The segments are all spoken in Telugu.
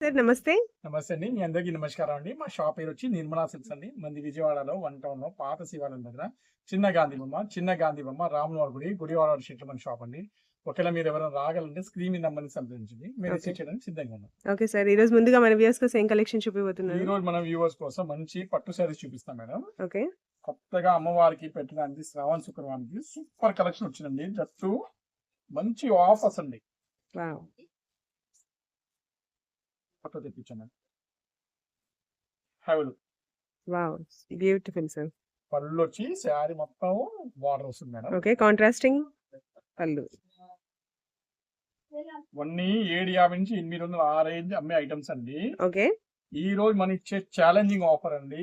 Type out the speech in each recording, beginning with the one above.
సార్ నమస్తే. నమస్తే అండి. మీ అందరికీ నమస్కారం అండి. మా షాప్ పేరు వచ్చి నిర్మలా సిల్క్స్ అండి. మనది విజయవాడలో వన్ టౌన్‌లో పాత శివాలయం దగ్గర చిన్న గాంధీ బొమ్మ, చిన్న గాంధీ బొమ్మ రాములవారి గుడి, గుడివాడ స్ట్రీట్‌లో మన షాప్ అండి. ఒకవేళ మీరు ఎవరైనా రాగలంటే స్క్రీన్ మీద నంబర్‌ని సంప్రదించండి. మేము ఓకే. రిసీవ్ చేయడానికి సిద్ధంగా ఉన్నాం. Okay sir. ఈరోజు ముందుగా మన వ్యూయర్స్ కోసం ఏం కలెక్షన్ చూపిపోతున్నారు? ఈరోజు మన వ్యూవర్స్ కోసం మంచి పట్టు శారీస్ చూపిస్తాం మేడం. ఓకే. కొత్తగా అమ్మవారికి పెట్టడానికి శ్రావణ శుక్రవారానికి సూపర్ కలెక్షన్ వచ్చిందండి. జట్టు మంచి ఆఫర్స్ అండి. ఫోటో తెప్పించాను. Have look. Wow! Beautiful sir. పళ్ళు వచ్చి శారీ మొత్తం బార్డర్ వస్తుంది మేడం. ఓకే. కాంట్రాస్టింగ్ పళ్ళు. ఇవన్నీ 750 నుంచి 800 ఆ రేంజ్ అమ్మే ఐటమ్స్ అండి. ఓకే. ఈ రోజు మనం ఇచ్చే ఛాలెంజింగ్ ఆఫర్ అండి.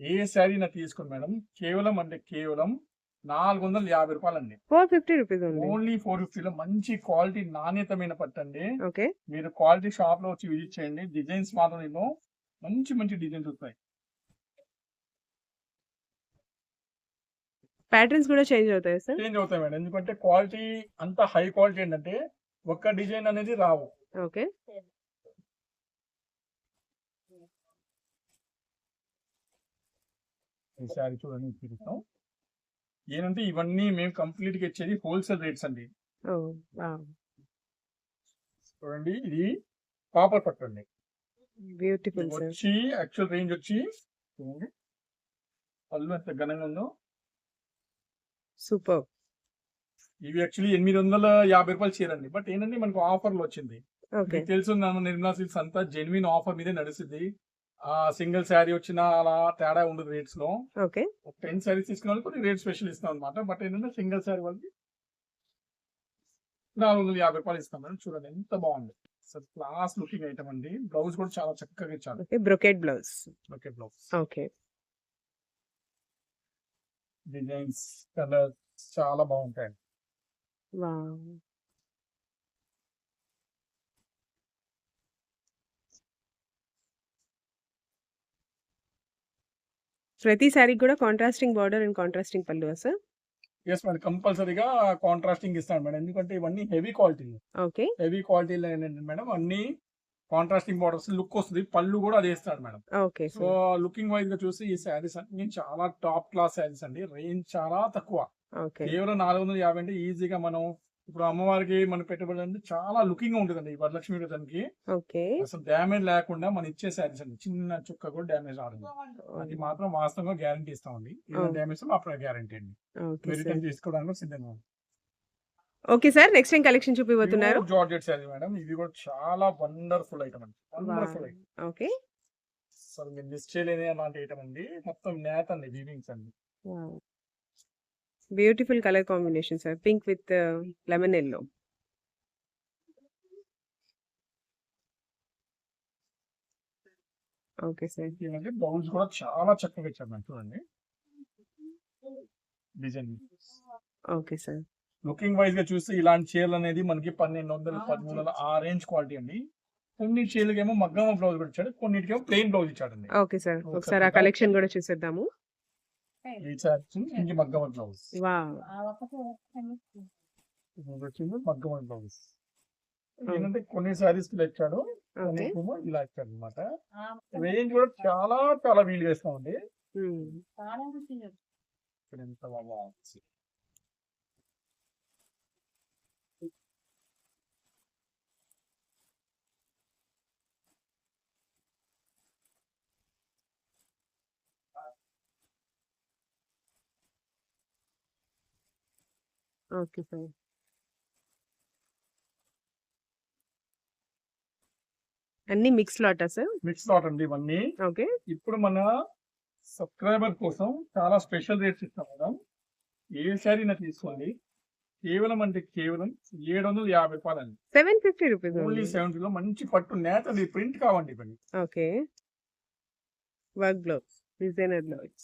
ఏ శారీ నా తీసుకోండి మేడం. కేవలం అంటే కేవలం రూ. 450 అండి. 450 రూపీస్ ఓన్లీ. ఓన్లీ 450లో మంచి క్వాలిటీ నాణ్యతమైన పట్టండి. ఓకే. మీరు క్వాలిటీ షాప్లో వచ్చి విజిట్ చేయండి. డిజైన్స్ మాత్రం ఎన్నో మంచి మంచి డిజైన్స్ వస్తాయి. ప్యాటర్న్స్ కూడా చేంజ్ అవుతాయా సార్? చేంజ్ అవుతాయి మేడం. ఎందుకంటే క్వాలిటీ అంత హై క్వాలిటీ ఏంటంటే ఒక్క డిజైన్ అనేది రావు. ఓకే. ఈ శారీ చూడండి చూపిస్తాం. ఏంటంటే ఇవన్నీ మేము కంప్లీట్గా ఇచ్చేది హోల్సేల్ రేట్స్ అండి. చూడండి ఇది కాపర్ పట్టు అండి. బ్యూటిఫుల్. వచ్చి యాక్చువల్ రేంజ్ వచ్చి. పళ్ళు ఎంత ఘనంగా ఉందో. సూపర్బ్! ఇవి యాక్చువల్లీ 850 రూపాయలు చీర అండి. బట్ ఏంటంటే మనకు ఆఫర్‌లో వచ్చింది. మీకు తెలుసు నిర్మలా సిల్క్స్ అంతా జెన్యూన్ ఆఫర్ మీదే నడుస్తది. ఆ సింగిల్ శారీ వచ్చినా అలా తేడా ఉండదు రేట్స్లో. ఓకే. 10 శారీస్ తీసుకున్న వాళ్ళకి కొన్ని రేట్ స్పెషల్ ఇస్తాం అన్నమాట. బట్ ఏంటంటే సింగిల్ శారీ వాళ్ళకి రూ. 450 ఇస్తాం మేడం. చూడండి ఎంత బాగుంది. అసలు క్లాస్ లుకింగ్ ఐటమ్ అండి. బ్లౌజ్ కూడా చాలా చక్కగా ఇచ్చారు. Okay. Brocade blouse. Okay blouse. Okay. Designs, colours చాలా బాగుంటాయి. ప్రతి శారీకి కూడా కాంట్రాస్టింగ్ బార్డర్ అండ్ కాంట్రాస్టింగ్ పల్లువా సార్? Yes madam. కంపల్సరీగా కాంట్రాస్టింగ్ ఇస్తాను మేడం. ఎందుకంటే ఇవన్నీ హెవీ క్వాలిటీ. ఓకే. హెవీ క్వాలిటీలో ఏంటంటే మేడం అన్ని కాంట్రాస్టింగ్ బార్డర్స్ లుక్ వస్తది. పళ్ళు కూడా అదే ఇస్తాడు మేడం. ఓకే. సో లుకింగ్ వైజ్గా చూస్తే ఈ శారీస్ అన్ని చాలా టాప్ క్లాస్ శారీస్ అండి. రేంజ్ చాలా తక్కువ. కేవలం 450 అంటే ఈజీగా మనం ఇప్పుడు అమ్మవారికి మనం పెట్టుబడి అంటే చాలా లుకింగ్గా ఉంటుందండి. ఈ వరలక్ష్మి వ్రతానికి ఓకే. అసలు డ్యామేజ్ లేకుండా మనం ఇచ్చే శారీస్ అండి. చిన్న చుక్క కూడా డ్యామేజ్ రాదు. అది మాత్రం వాస్తవంగా గ్యారంటీ ఇస్తామండి. డ్యామేజ్ అప్పుడు గ్యారంటీ అండి. మీరు. రిటర్న్ తీసుకోవడానికి సిద్ధంగా ఉంది. Okay sir. నెక్స్ట్ ఏం కలెక్షన్ చూపిపోతున్నారు? Georgette sari madam. ఇది కూడా చాలా వండర్ఫుల్ ఐటమ్ అండి. Wonderful item. ఓకే. అసలు మీరు మిస్ చేయలేని అలాంటి ఐటమ్ అండి. మొత్తం నేత అండి వీవింగ్స్ అండి. Beautiful colour combination sir. Pink with lemon yellow. Okay sir. ఏంటంటే బ్లౌజ్ కూడా చాలా చక్కగా ఇచ్చారు చూడండి. డిజైన్. Okay sir. లుకింగ్ వైజ్గా చూస్తే ఇలాంటి చీరలు అనేది మనకి 1200, 1300 ఆ రేంజ్ క్వాలిటీ అండి. కొన్ని చీరలకేమో మగ్గం బ్లౌజ్ కూడా ఇచ్చాడు. కొన్నిటికేమో ప్లెయిన్ బ్లౌజ్ ఇచ్చాడండి. Okay sir. ఒకసారి ఆ. కలెక్షన్ కూడా చూసేద్దాము. ఈ శారీ ఇంక మగ్గం బ్లౌజ్. వావ్! ఇది వచ్చింది మగ్గం బ్లౌజ్. ఏంటంటే కొన్ని శారీస్ ఇలా ఇచ్చాడు. ఇలా ఇచ్చాడు అనమాట. రేంజ్ కూడా చాలా చాలా వీలుగా ఇస్తామండి. ఎంత బాగుంది. Okay sir. అన్నీ మిక్స్ లాటా సార్? మిక్స్ లాట్ అండి ఇవన్నీ. ఓకే. ఇప్పుడు మన సబ్స్క్రైబర్ కోసం చాలా స్పెషల్ రేట్స్ ఇస్తాం మేడం. ఏ శారీనా తీసుకోండి. కేవలం అంటే కేవలం రూ. 750 అండి. 750 రూపీస్ ఓన్లీ ఓన్లీ. 70లో మంచి పట్టు నేతది ప్రింట్ కావండి ఇవన్నీ. Okay. Work blouse. Designer blouse.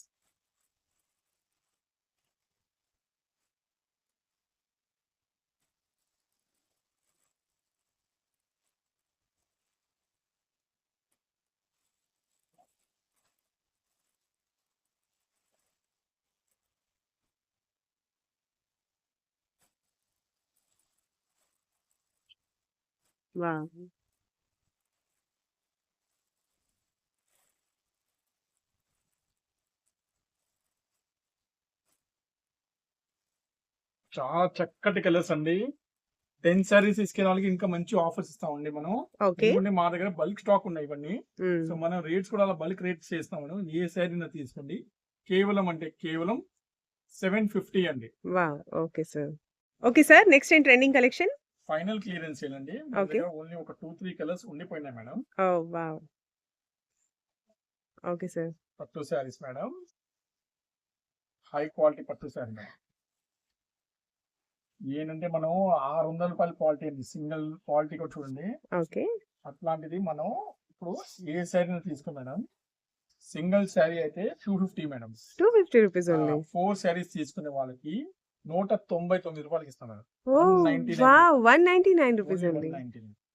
చాలా చక్కటి కలర్స్ అండి. టెన్ సారీస్ తీసుకునే వాళ్ళకి ఇంకా మంచి ఆఫర్స్ ఇస్తామండి మనం. ఎందుకంటే మా దగ్గర బల్క్ స్టాక్ ఉన్నాయి ఇవన్నీ. సో మనం రేట్స్ కూడా అలా బల్క్ రేట్స్ చేస్తాం మనం. ఏ శారీ తీసుకోండి. కేవలం అంటే కేవలం సెవెన్ ఫిఫ్టీ అండి. Okay sir. Okay sir. Next ఏం trending collection? Final clearance Okay. Only ఒక టూ త్రీ కలర్స్ ఉండిపోయినాయి మేడం. ఓ వా ఓకే సార్. పట్టు శారీస్ మేడం. హై క్వాలిటీ పట్టు శారీ మేడం. ఏంటంటే మనం ఆరు వందల రూపాయల క్వాలిటీ అండి. సింగిల్ క్వాలిటీ కూడా చూడండి. ఓకే. అట్లాంటిది మనం ఇప్పుడు ఏ శారీ తీసుకున్నాం మేడం. సింగిల్ శారీ అయితే two fifty madam. Two fifty rupees only four saris తీసుకునే వాళ్ళకి నూట తొంభై తొమ్మిది రూపాయలకి ఇస్తాం మేడం ఓ 199 వా వన్ నైన్టీ నైన్ రూపీస్ అండి.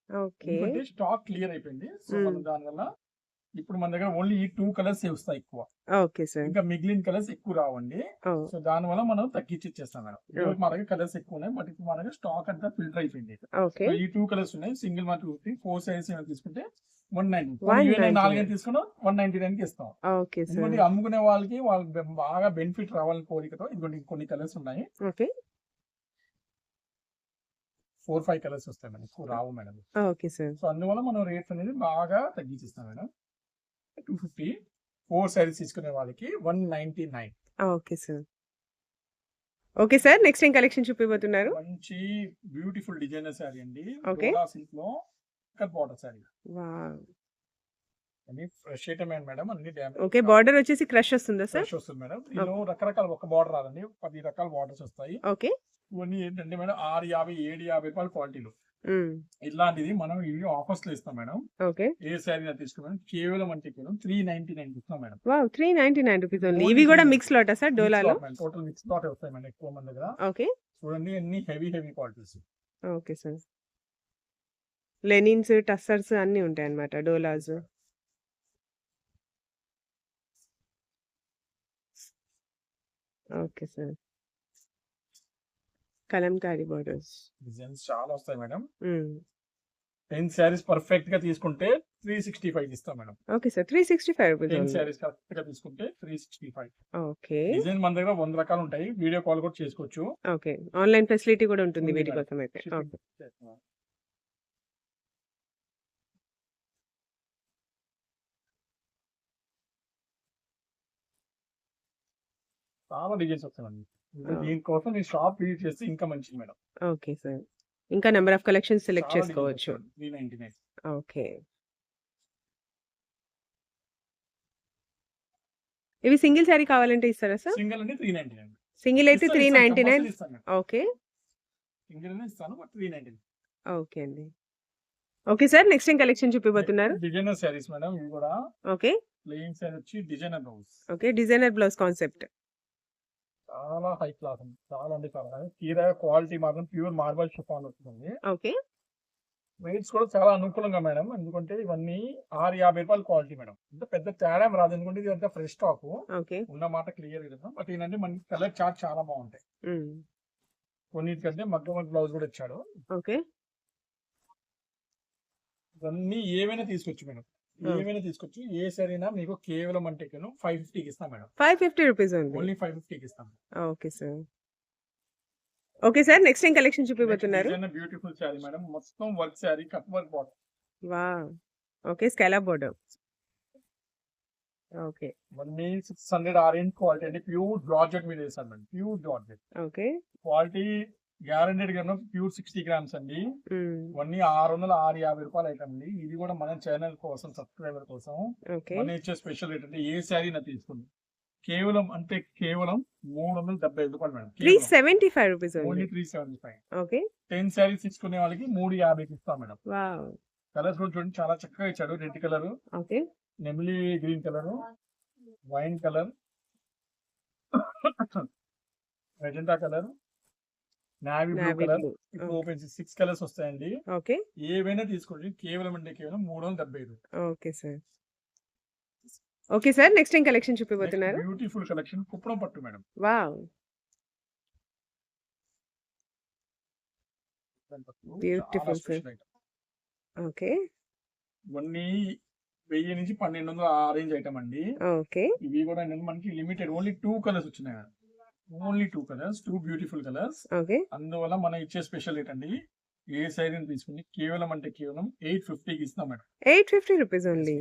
ఓకే. ఎందుకంటే స్టాక్ క్లియర్ అయిపోయింది. So Hmm. మనం దానివల్ల ఇప్పుడు మన దగ్గర ఓన్లీ ఈ టూ కలర్స్ వస్తాయి ఎక్కువ. Okay sir. ఇంకా మిగిలిన కలర్స్ ఎక్కువ రావండి. సో దాని వల్ల మనం తగ్గించి ఇచ్చేస్తాం మేడం. ఇప్పుడు మా దగ్గర కలర్స్ ఎక్కువ ఉన్నాయి. బట్ ఇప్పుడు మన దగ్గర స్టాక్ అంతా ఫిల్టర్ అయిపోయింది. ఈ టూ కలర్స్ ఉన్నాయి. సింగిల్ మా టూ ఫోర్ సైజ్ తీసుకుంటే వన్ నైన్టీ 199. నాలుగైదు తీసుకున్నా. వన్ నైన్టీ నైన్కి ఇస్తాం. ఓకే సార్ ఎందుకంటే అమ్ముకునే వాళ్ళకి వాళ్ళకి బాగా బెనిఫిట్ రావాలని కోరికతో ఇదిగోండి కొన్ని కలర్స్ ఉన్నాయి. ఓకే ఫోర్ ఫైవ్ కలర్స్ వస్తాయి మేడం. ఎక్కువ రావు మేడం. ఓకే సార్ సో అందువల్ల మనం రేట్స్ అనేది బాగా తగ్గించిస్తాం madam. Two fifty four saris తీసుకునే వాళ్ళకి one ninety nine okay sir okay sir next ఏం కలెక్షన్ చూపిపోతున్నారు మంచి బ్యూటిఫుల్ డిజైనర్ శారీ అండి. సిల్క్లో కట్ బార్డర్ వా అన్ని ఫ్రెష్ ఐటమ్ మేడం అన్ని డ్యామేజ్ ఓకే బార్డర్ వచ్చేసి క్రష్ వస్తుందా సార్ ఫ్రెష్ వస్తుంది మేడం దీనిలో రకరకాల ఒక బార్డర్ రాదండి. పది రకాల బార్డర్స్ వస్తాయి. ఓకే ఇవన్నీ ఏంటంటే మేడం ఆరు యాభై ఏడు యాభై రూపాయల క్వాలిటీలు ఇట్లాంటిది మనం ఇవి ఆఫర్స్లో ఇస్తాం మేడం ఓకే ఏ శారీ తీసుకున్నాం. కేవలం అంటే కేవలం త్రీ నైన్టీ నైన్ ఇస్తాం మేడం వా three ninety nine rupees only ఇవి కూడా. మిక్స్ లోటా సార్ డోలాలో టోటల్ మిక్స్ లాట్ వస్తాయి మేడం ఎక్కువ మంది దగ్గర ఓకే చూడండి అన్ని heavy heavy qualities okay sir linens tussars అన్నీ ఉంటాయి అన్నమాట Doulos. Okay sir. Kalamkari borders. Designs చాలా వస్తాయి మేడం. టెన్ శారీస్ పర్ఫెక్ట్గా తీసుకుంటే త్రీ సిక్స్టీ ఫైవ్ ఇస్తాం madam. Okay sir three sixty five ten saris కరెక్ట్గా తీసుకుంటే three sixty five okay. Design మన దగ్గర వంద రకాలు ఉంటాయి. వీడియో కాల్ కూడా చేసుకోవచ్చు. ఓకే. ఆన్లైన్ ఫెసిలిటీ కూడా ఉంటుంది వీటి. కోసం అయితే చాలా డిజైన్స్ Oh. దీనికోసం ఈ షాప్ విజిట్ చేస్తే ఇంకా మంచిది మేడం. Okay sir. ఇంకా నెంబర్ ఆఫ్ కలెక్షన్స్ సెలెక్ట్ చేసుకోవచ్చు. Nine okay. ఇవి సింగిల్ శారీ కావాలంటే ఇస్తారా సార్? సింగిల్ అంటే త్రీ నైన్టీ నైన్ సింగిల్ అయితే three ninety nine okay. Single ఇస్తాను బట్ త్రీ నైన్టీ ఓకే అండి. ఓకే సార్ నెక్స్ట్ ఏం కలెక్షన్ చూపిపోతున్నారు డిజైనర్ శారీస్ మేడం ఇవి కూడా ఓకే. ప్లెయిన్ శారీ వచ్చి designer blouse okay designer blouse concept చాలా హై క్లాస్ అండి. చాలా అంటే చాలా. తీరా క్వాలిటీ మాత్రం ప్యూర్ మార్బల్ షిఫాన్ వస్తుంది ఓకే. రేట్స్ కూడా చాలా అనుకూలంగా మేడం. ఎందుకంటే ఇవన్నీ ఆరు యాభై రూపాయల క్వాలిటీ మేడం. అంటే పెద్ద తేడా రాదు. ఎందుకంటే ఇది అంతా ఫ్రెష్ స్టాక్ ఓకే. ఉన్న మాట క్లియర్ కదా బట్ ఏంటంటే మనకి కలర్ చార్ట్ చాలా బాగుంటాయి. కొన్నిటికంటే మగ్గ బ్లౌజ్ కూడా ఇచ్చాడు. ఓకే. ఇవన్నీ ఏమైనా తీసుకొచ్చు మేడం. ఏమైనా తీసుకొచ్చి. ఏ సరైనా మీకు కేవలం అంటే ఫైవ్ ఫిఫ్టీకి ఇస్తాం madam. Five fifty rupees only five ఫిఫ్టీకి ఇస్తాం. Okay sir. Okay sir next ఏం కలెక్షన్ చూపిపోతున్నారు బ్యూటిఫుల్ శారీ మేడం. మొత్తం work sari cut work bottom వా ఓకే స్కాలప్ బోర్డర్ ఓకే. ఇవన్నీ సిక్స్ హండ్రెడ్ ఆరెంజ్ క్వాలిటీ అంటే ప్యూర్ జార్జెట్ మీద వేసాను madam. Pure georgette okay. Quality గ్యారంటెడ్గా pure sixty grams అండి. ఇవన్నీ ఆరు వందల ఆరు యాభై రూపాయలు ఐటమ్ అండి ఇది కూడా మన ఛానల్ కోసం సబ్స్క్రైబర్ కోసం. మన ఇచ్చే స్పెషల్ రేట్ అంటే ఏ శారీ నా తీసుకుంది కేవలం అంటే కేవలం మూడు వందల డెబ్బై ఐదు రూపాయలు madam. Three seventy five rupees only three seventy five okay ten saris తీసుకునే వాళ్ళకి మూడు యాభైకి ఇస్తాం మేడం. కలర్స్ కూడా చూడండి చాలా చక్కగా ఇచ్చాడు. Red colour okay నెమిలి green colour wine colour magenta colour navy blue colour open six colours వస్తాయండి. ఓకే. ఏవైనా తీసుకోండి. కేవలం అంటే కేవలం మూడు వందల డెబ్బై ఐదు. Okay sir. Okay sir next ఏం కలెక్షన్ చూపిపోతున్నారు బ్యూటిఫుల్ కలెక్షన్ కుప్పడం పట్టు మేడం. వా Beautiful, sir. ఓకే. ఇవన్నీ వెయ్యి నుంచి పన్నెండు వందల ఆ రేంజ్ ఐటమ్ అండి. ఓకే. ఇవి కూడా మనకి లిమిటెడ్ ఓన్లీ టూ కలర్స్ వచ్చినాయి only two colours two beautiful colours okay అందువల్ల మనం ఇచ్చే స్పెషల్ ఏంటండి ఏ సైజ్ తీసుకుని కేవలం అంటే కేవలం ఎయిట్ ఫిఫ్టీకి ఇస్తాం madam. Eight fifty rupees only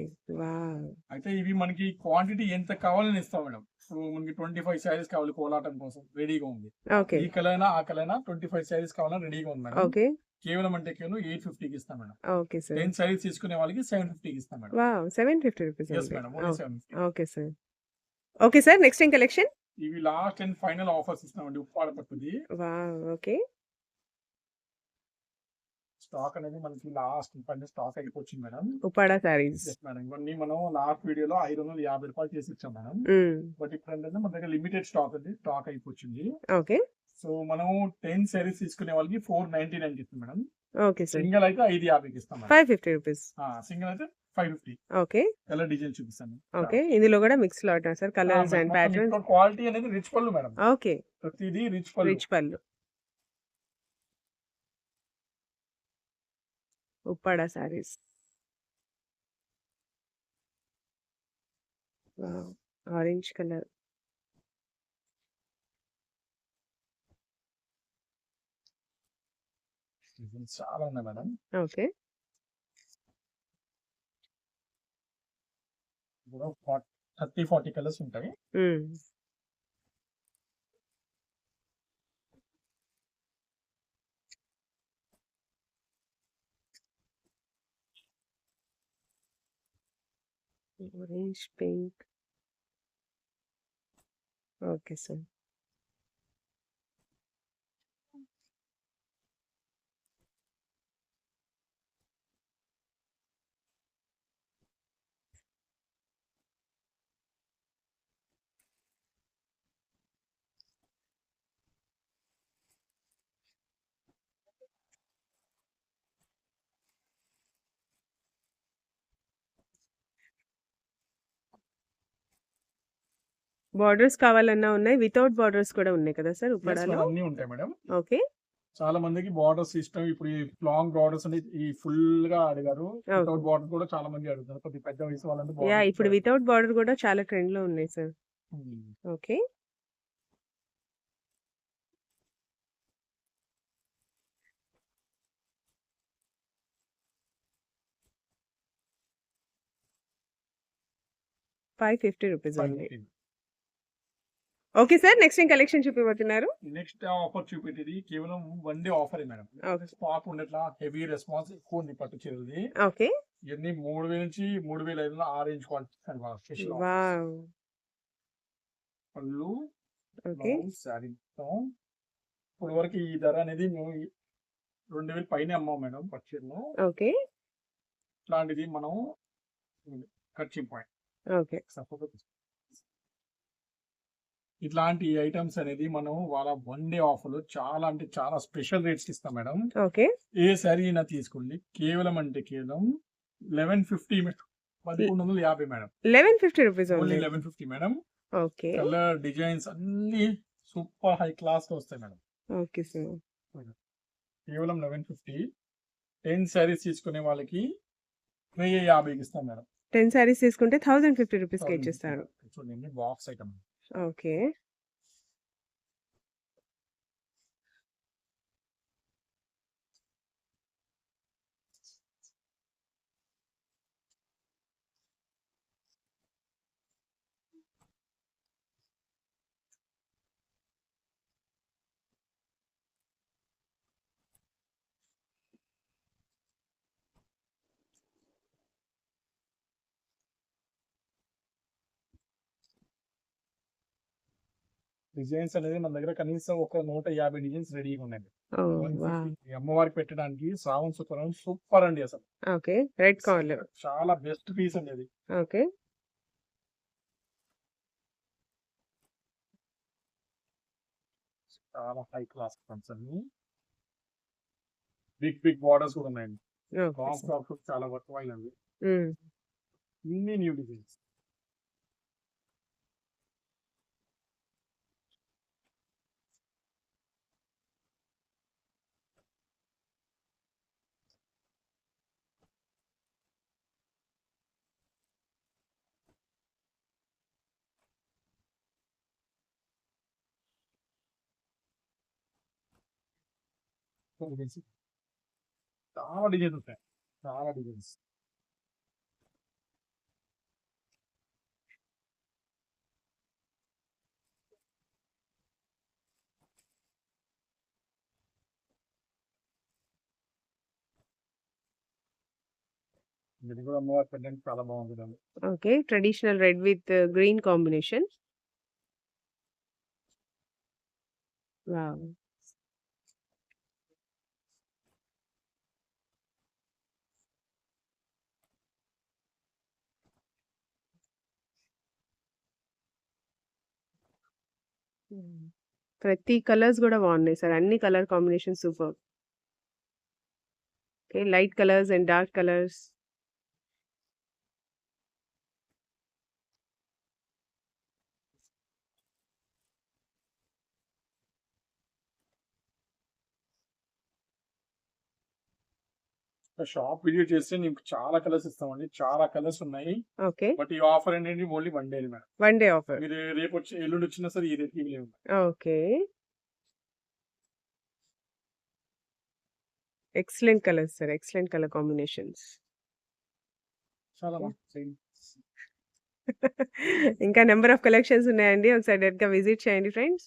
అయితే ఇవి మనకి క్వాంటిటీ ఎంత కావాలని ఇస్తాం మేడం. ఇప్పుడు మనకి ట్వంటీ ఫైవ్ శారీస్ కావాలి కోలాటం కోసం రెడీగా ఉంది. ఓకే ఈ కలర్ అయినా ఆ కలర్ ట్వంటీ ఫైవ్ శారీస్ కావాలని రెడీగా ఉంది మేడం. ఓకే కేవలం అంటే కేవలం ఎయిట్ ఫిఫ్టీకి ఇస్తాం madam. Okay sir ten saris తీసుకునే వాళ్ళకి సెవెన్ ఫిఫ్టీకి ఇస్తాం madam. Seven fifty rupees okay sir okay sir next ఏం కలెక్షన్ ఇవి లాస్ట్ అండ్ ఫైనల్ ఆఫర్స్ ఇస్తామండి ఉప్పాడ పట్టుది ఓకే. స్టాక్ అనేది మనకి లాస్ట్ పైన స్టాక్ అయిపోయింది మేడం. ఉపాడా సారీస్ మేడం. ఇవన్నీ మనం లాస్ట్ వీడియోలో ఐదు వందల యాభై రూపాయలు చేసి ఇచ్చాం మేడం బట్ ఇప్పుడు ఏంటంటే మన దగ్గర లిమిటెడ్ స్టాక్ ఉంది స్టాక్ అయిపోయింది ఓకే. సో మనం టెన్ సారీస్ తీసుకునే వాళ్ళకి ఫోర్ నైన్టీ నైన్ ఇస్తాం మేడం. ఓకే సింగిల్ అయితే ఐదు యాభైకి ఇస్తాం ఫైవ్ ఫిఫ్టీ రూపీస్ సింగిల్ అయితే five fifty okay. Colour design చూపిస్తాను. ఓకే. ఇందులో కూడా మిక్స్లో sir. Colours and patterns quality అనేది రిచ్ పళ్ళు మేడం ఓకే. ప్రతిదీ రిచ్ పళ్ళు. రిచ్ పళ్ళు. ఉప్పాడ సారీస్ ఆరెంజ్ కలర్ చాలా ఉన్నాయి madam okay. Thirty forty colours ఉంటాయి. Orange pink okay sir borders కావాలన్నా ఉన్నాయి. వితౌట్ బార్డర్స్ కూడా ఉన్నాయి కదా సార్ ఉప్పాడాలో? అన్నీ ఉంటాయి మేడం. ఓకే. చాలా మందికి బార్డర్స్ ఇష్టం. ఇప్పుడు ఈ లాంగ్ బార్డర్స్ అనేది ఈ ఫుల్గా అడిగారు వితౌట్ బార్డర్ కూడా చాలా మంది అడుగుతారు కొద్ది పెద్ద వయసు వాళ్ళంటే యా ఇప్పుడు. వితౌట్ బార్డర్ కూడా చాలా ట్రెండ్లో ఉన్నాయి sir. Okay. Five fifty rupees ఉంది ఓకే సార్ నెక్స్ట్ ఏం కలెక్షన్ చూపిపోతున్నారు నెక్స్ట్ ఆఫర్ చూపెట్టేది కేవలం one day offer madam. Stock ఉండేట్లా heavy response ఎక్కువ ఉంది పట్టు చీరది ఓకే. ఇవన్నీ మూడు వేల నుంచి మూడు వేల ఐదు వందల ఆరెంజ్ క్వాలిటీ పళ్ళు ఓకే. శారీ ఇప్పుడు వరకు ఈ ధర అనేది మేము రెండు వేలు పైన అమ్మాం మేడం పట్టు చీరలు. ఓకే. ఇట్లాంటిది మనం ఖర్చింగ్ పాయింట్ ఓకే. ఇట్లాంటి ఐటమ్స్ అనేది మనం వాళ్ళ వన్ డే ఆఫర్లో చాలా అంటే చాలా స్పెషల్ రేట్స్ ఇస్తాం మేడం ఓకే ఏ శారీ అయినా తీసుకోండి. కేవలం అంటే కేవలం లెవెన్ ఫిఫ్టీ పదకొండు వందల యాభై madam eleven fifty rupees only eleven fifty madam okay colour designs అన్ని సూపర్ హై క్లాస్లో వస్తాయి మేడం ఓకే సార్ కేవలం లెవెన్ ఫిఫ్టీ టెన్ శారీస్ తీసుకునే వాళ్ళకి వెయ్యి యాభైకి ఇస్తాం మేడం టెన్ శారీస్ తీసుకుంటే థౌసండ్ ఫిఫ్టీ రూపీస్కి ఇచ్చేస్తారు. చూడండి బాక్స్ ఐటమ్ ఓకే డిజైన్స్ అనేది మన దగ్గర కనీసం ఒక నూట యాభై డిజైన్స్ రెడీగా ఉన్నాయి. ఓ 150 వా. ఈ అమ్మవారికి పెట్టడానికి శ్రావణ శుక్రవారం సూపర్ అండి అసలు. Okay red colour. చాలా బెస్ట్ పీస్ అండి అది. ఓకే. చాలా హై క్లాస్ ఫ్రెండ్స్ అన్ని. బిగ్ బిగ్ బార్డర్స్ కూడా ఉన్నాయండి. ఫ్రాక్స్ చాలా వర్క్ వైల్ అండి. ఇన్ని న్యూ డిజైన్స్ చాలా డిజైన్స్ ఉంటాయి. చాలా డిజైన్స్. ఇది కూడా అమ్మవారి పెట్టడానికి చాలా బాగుంటుంది okay. Traditional red with green combination. Wow. ప్రతి కలర్స్ కూడా బాగున్నాయి సార్. అన్ని colour combination super. Okay. Light colours and dark colours. Shop visit చేస్తే నీకు చాలా కలర్స్ ఇస్తామండి. చాలా కలర్స్ ఉన్నాయి. ఓకే. బట్ ఈ ఆఫర్ ఏంటంటే only one day madam. One day offer. మీరు రేపు వచ్చి ఎల్లుండి వచ్చినా సరే ఈ రేట్ ఇవ్వలేము okay. Excellent colours sir. Excellent colour combinations. చాలా ఇంకా నెంబర్ ఆఫ్ కలెక్షన్స్ ఉన్నాయండి. ఒకసారి డైరెక్ట్గా విజిట్ చేయండి ఫ్రెండ్స్.